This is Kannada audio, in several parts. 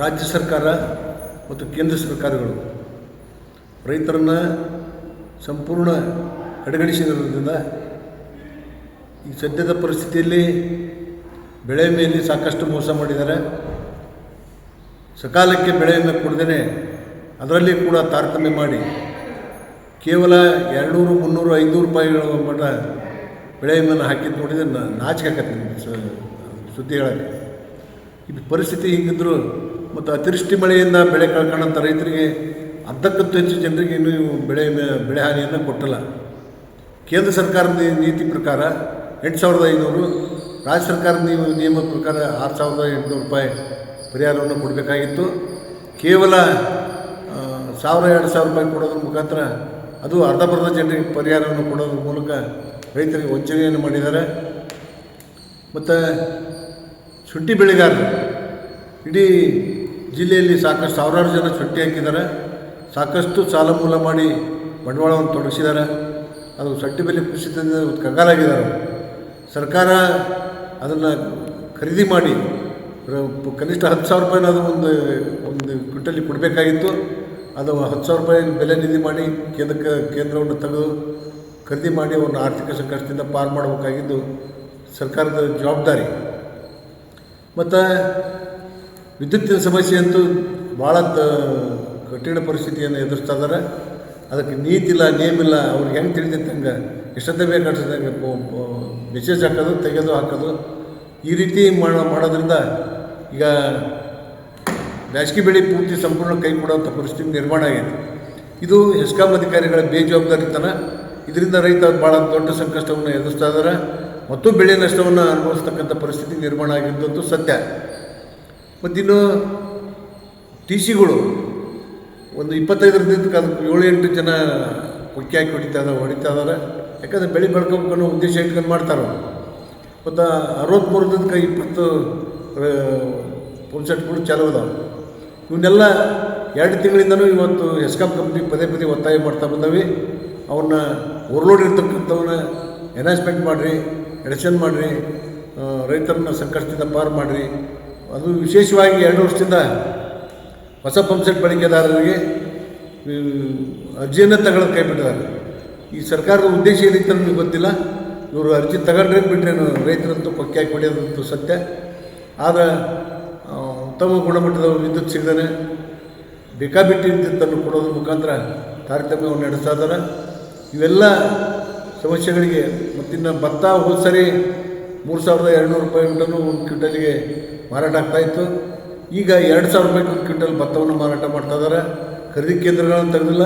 ರಾಜ್ಯ ಸರ್ಕಾರ ಮತ್ತು ಕೇಂದ್ರ ಸರ್ಕಾರಗಳು ರೈತರನ್ನ ಸಂಪೂರ್ಣ ಕಡೆಗಣಿಸಿರೋದ್ರಿಂದ ಈ ಸದ್ಯದ ಪರಿಸ್ಥಿತಿಯಲ್ಲಿ ಬೆಳೆ ಮೇಲೆ ಸಾಕಷ್ಟು ಮೋಸ ಮಾಡಿದ್ದಾರೆ. ಸಕಾಲಕ್ಕೆ ಬೆಳೆಯನ್ನು ಕೊಡದೇ ಅದರಲ್ಲಿ ಕೂಡ ತಾರತಮ್ಯ ಮಾಡಿ ಕೇವಲ ಎರಡುನೂರು, ಮುನ್ನೂರು ಐನೂರು ರೂಪಾಯಿಗಳ ಮಟ್ಟ ಬೆಳೆ ವಿಮೆಯನ್ನು ಹಾಕಿದ್ದು ನೋಡಿದರೆ ನಾಚಿಕೆ ಹಾಕತ್ತೆ ಸುದ್ದಿ ಹೇಳಕ್ಕೆ ಇದು ಪರಿಸ್ಥಿತಿ ಹೀಗಿದ್ರು ಮತ್ತು ಅತಿವೃಷ್ಟಿ ಮಳೆಯಿಂದ ಬೆಳೆ ಕಳ್ಕೊಂಡಂಥ ರೈತರಿಗೆ ಅರ್ಧಕ್ಕಂತೂ ಹೆಚ್ಚು ಜನರಿಗೆ ಇನ್ನೂ ಬೆಳೆ ಬೆಳೆ ಹಾನಿಯನ್ನು ಕೊಟ್ಟಿಲ್ಲ. ಕೇಂದ್ರ ಸರ್ಕಾರದ ನೀತಿ ಪ್ರಕಾರ ಎಂಟು ಸಾವಿರದ ಐನೂರು, ರಾಜ್ಯ ಸರ್ಕಾರದ ನಿಯಮ ನಿಯಮ ಪ್ರಕಾರ ಆರು ಸಾವಿರದ ಎಂಟುನೂರು ರೂಪಾಯಿ ಪರಿಹಾರವನ್ನು ಕೊಡಬೇಕಾಗಿತ್ತು. ಕೇವಲ ಸಾವಿರ, ಎರಡು ಸಾವಿರ ರೂಪಾಯಿ ಕೊಡೋದ್ರ ಮುಖಾಂತರ ಅದು ಅರ್ಧಬರ್ಧ ಜನರಿಗೆ ಪರಿಹಾರವನ್ನು ಕೊಡೋದ್ರ ಮೂಲಕ ರೈತರಿಗೆ ವಂಚನೆಯನ್ನು ಮಾಡಿದ್ದಾರೆ. ಮತ್ತು ಶುಂಠಿ ಬೆಳೆಗಾರರು, ಇಡೀ ಜಿಲ್ಲೆಯಲ್ಲಿ ಸಾಕಷ್ಟು ಸಾವಿರಾರು ಜನ ಚುಟ್ಟಿ ಹಾಕಿದ್ದಾರೆ. ಸಾಕಷ್ಟು ಸಾಲ ಮೂಲ ಮಾಡಿ ಬಂಡವಾಳವನ್ನು ತೊಡಗಿಸಿದ್ದಾರೆ. ಅದು ಸಟ್ಟಿ ಬೆಲೆ ಕುಸಿತದಿಂದ ಕಂಗಾಲಾಗಿದ್ದಾರೆ ಸರ್ಕಾರ ಅದನ್ನು ಖರೀದಿ ಮಾಡಿ ಕನಿಷ್ಠ ಹತ್ತು ಸಾವಿರ ರೂಪಾಯಿನ ಅದು ಒಂದು ಒಂದು ಕ್ವಿಂಟಲ್ಲಿ ಕೊಡಬೇಕಾಗಿತ್ತು. ಅದು ಹತ್ತು ಸಾವಿರ ರೂಪಾಯಿ ಬೆಲೆ ನಿಧಿ ಮಾಡಿ ಕೇಂದ್ರಕ್ಕೆ, ಕೇಂದ್ರವನ್ನು ತೆಗೆದು ಖರೀದಿ ಮಾಡಿ ಅವ್ರನ್ನ ಆರ್ಥಿಕ ಸಂಕಷ್ಟದಿಂದ ಪಾರು ಮಾಡಬೇಕಾಗಿದ್ದು ಸರ್ಕಾರದ ಜವಾಬ್ದಾರಿ. ಮತ್ತು ವಿದ್ಯುತ್ತಿನ ಸಮಸ್ಯೆ ಅಂತೂ ಭಾಳ ಕಠಿಣ ಪರಿಸ್ಥಿತಿಯನ್ನು ಎದುರಿಸ್ತಾ ಇದ್ದಾರೆ. ಅದಕ್ಕೆ ನೀತಿಲ್ಲ, ನೇಮಿಲ್ಲ, ಅವ್ರಿಗೆ ಹೆಂಗೆ ತಿಳಿದಿತ್ತು ಹಂಗೆ ಎಷ್ಟೊತ್ತೇ ಬೇಕು ಅಷ್ಟೊತ್ತಂಗೆ ಮೆಸೇಜ್ ಹಾಕೋದು, ತೆಗೆದು ಹಾಕೋದು. ಈ ರೀತಿ ಮಾಡೋ, ಮಾಡೋದ್ರಿಂದ ಈಗ ಬೇಸಿಗೆ ಬೆಳೆ ಪೂರ್ತಿ ಸಂಪೂರ್ಣ ಕೈ ಕೊಡುವಂಥ ಪರಿಸ್ಥಿತಿ ನಿರ್ಮಾಣ ಆಗಿದೆ ಇದು ಹೆಸ್ಕಾಂ ಅಧಿಕಾರಿಗಳ ಬೇಜವಾಬ್ದಾರಿತನ. ಇದರಿಂದ ರೈತ ಭಾಳ ದೊಡ್ಡ ಸಂಕಷ್ಟವನ್ನು ಎದುರಿಸ್ತಾ ಇದ್ದಾರೆ. ಮತ್ತು ಬೆಳೆ ನಷ್ಟವನ್ನು ಅನುಭವಿಸ್ತಕ್ಕಂಥ ಪರಿಸ್ಥಿತಿ ನಿರ್ಮಾಣ ಆಗಿದ್ದಂತೂ ಸತ್ಯ. ಮತ್ತಿನ್ನು ಟಿ ಸಿಗಳು ಒಂದು ಇಪ್ಪತ್ತೈದರಿಂದ ಅದಕ್ಕೆ ಏಳು ಎಂಟು ಜನ ಹೊಕ್ಕೆ ಹಾಕಿ ಹೊಡಿತಾ ಇದ್ದಾರೆ ಹೊಡಿತಾ ಇದ್ದಾರೆ ಯಾಕಂದರೆ ಬೆಳೆ ಬೆಳ್ಕೋಬೇಕು ಅನ್ನೋ ಉದ್ದೇಶ ಇಟ್ಕೊಂಡು ಮಾಡ್ತಾರೆ. ಮತ್ತು ಅರವತ್ತ್ಮೂರು ದಿನಕ್ಕೆ ಇಪ್ಪತ್ತು ಪಂಪ್ಸೆಟ್ಗಳು ಚಾಲೂ ಅದಾವೆ. ಇವನ್ನೆಲ್ಲ ಎರಡು ತಿಂಗಳಿಂದನೂ ಇವತ್ತು ಎಸ್ಕಾಂ ಕಂಪ್ನಿ ಪದೇ ಪದೇ ಒತ್ತಾಯ ಮಾಡ್ತಾ ಬಂದವಿ. ಅವನ್ನ ಓವರ್ಲೋಡ್ ಇರ್ತಕ್ಕಂಥವನ್ನ ಎನ್ಹಾನ್ಸ್ಮೆಂಟ್ ಮಾಡಿರಿ ಎಡಿಷನ್ ಮಾಡಿರಿ ರೈತರನ್ನ ಸಂಕಷ್ಟದಿಂದ ಪಾರು ಮಾಡಿರಿ. ಅದು ವಿಶೇಷವಾಗಿ ಎರಡು ವರ್ಷದಿಂದ ಹೊಸ ಪಂಪ್ಸೆಟ್ ಬಳಕೆದಾರರಿಗೆ ಅರ್ಜಿಯನ್ನು ತಗೊಳ್ಳೋದು ಕೈ ಬಿಟ್ಟಿದ್ದಾರೆ. ಈ ಸರ್ಕಾರದ ಉದ್ದೇಶ ಏನಿತ್ತು ನಮಗೆ ಗೊತ್ತಿಲ್ಲ? ಇವರು ಅರ್ಜಿ ತಗೊಂಡ್ರೆ ಬಿಟ್ಟರೆ ರೈತರಂತೂ ಕೊಕ್ಕೆ ಹಾಕಿ ಹೊಡೆಯೋದಂತೂ ಸತ್ಯ. ಆದರೆ ಉತ್ತಮ ಗುಣಮಟ್ಟದ ವಿದ್ಯುತ್ ಸಿಗದೇ ಬೇಕಾಬಿಟ್ಟಿ ವಿದ್ಯುತ್ತನ್ನು ಕೊಡೋದ್ರ ಮುಖಾಂತರ ತಾರತಮ್ಯವನ್ನು ನಡೆಸ್ತಾ ಇದ್ದಾರೆ ಇವೆಲ್ಲ ಸಮಸ್ಯೆಗಳಿಗೆ ಮತ್ತಿನ್ನು ಭತ್ತ ಹೋದ ಸರಿ ಮೂರು ಸಾವಿರದ ಎರಡುನೂರು ರೂಪಾಯಿ ಒಂದು ಕ್ವಿಂಟಲಿಗೆ ಮಾರಾಟ ಆಗ್ತಾಯಿತ್ತು ಈಗ ಎರಡು ಸಾವಿರ ರೂಪಾಯಿ ಒಂದು ಕ್ವಿಂಟಲ್ ಭತ್ತವನ್ನು ಮಾರಾಟ ಮಾಡ್ತಾ ಇದ್ದಾರೆ. ಖರೀದಿ ಕೇಂದ್ರಗಳನ್ನು ತೆಗೆದಿಲ್ಲ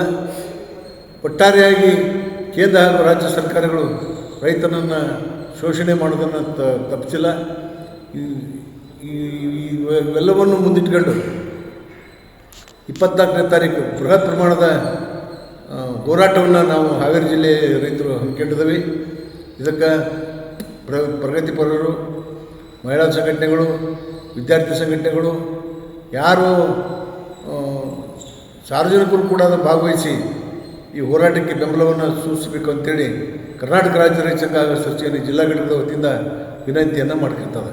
ಒಟ್ಟಾರೆಯಾಗಿ ಕೇಂದ್ರ ಹಾಗೂ ರಾಜ್ಯ ಸರ್ಕಾರಗಳು ರೈತನನ್ನು ಶೋಷಣೆ ಮಾಡೋದನ್ನು ತ, ತಪ್ಪಿಸಿಲ್ಲ. ಇವೆಲ್ಲವನ್ನು ಮುಂದಿಟ್ಕೊಂಡು ಇಪ್ಪತ್ನಾಲ್ಕನೇ ತಾರೀಕು ಬೃಹತ್ ಪ್ರಮಾಣದ ಹೋರಾಟವನ್ನು ನಾವು ಹಾವೇರಿ ಜಿಲ್ಲೆ ರೈತರು ಹಮ್ಮಿಕೊಂಡಿದ್ದೀವಿ. ಇದಕ್ಕೆ ಪ್ರ, ಪ್ರಗತಿಪರರು ಮಹಿಳಾ ಸಂಘಟನೆಗಳು, ವಿದ್ಯಾರ್ಥಿ ಸಂಘಟನೆಗಳು, ಯಾರು ಸಾರ್ವಜನಿಕರು ಕೂಡ ಭಾಗವಹಿಸಿ ಈ ಹೋರಾಟಕ್ಕೆ ಬೆಂಬಲವನ್ನು ಸೂಚಿಸಬೇಕು ಅಂತೇಳಿ ಕರ್ನಾಟಕ ರಾಜ್ಯ ರೈತ ಸಂಘ ಸಚಿವರು ಜಿಲ್ಲಾ ಘಟಕದ ವತಿಯಿಂದ ವಿನಂತಿಯನ್ನು ಮಾಡ್ಕೊಳ್ತದೆ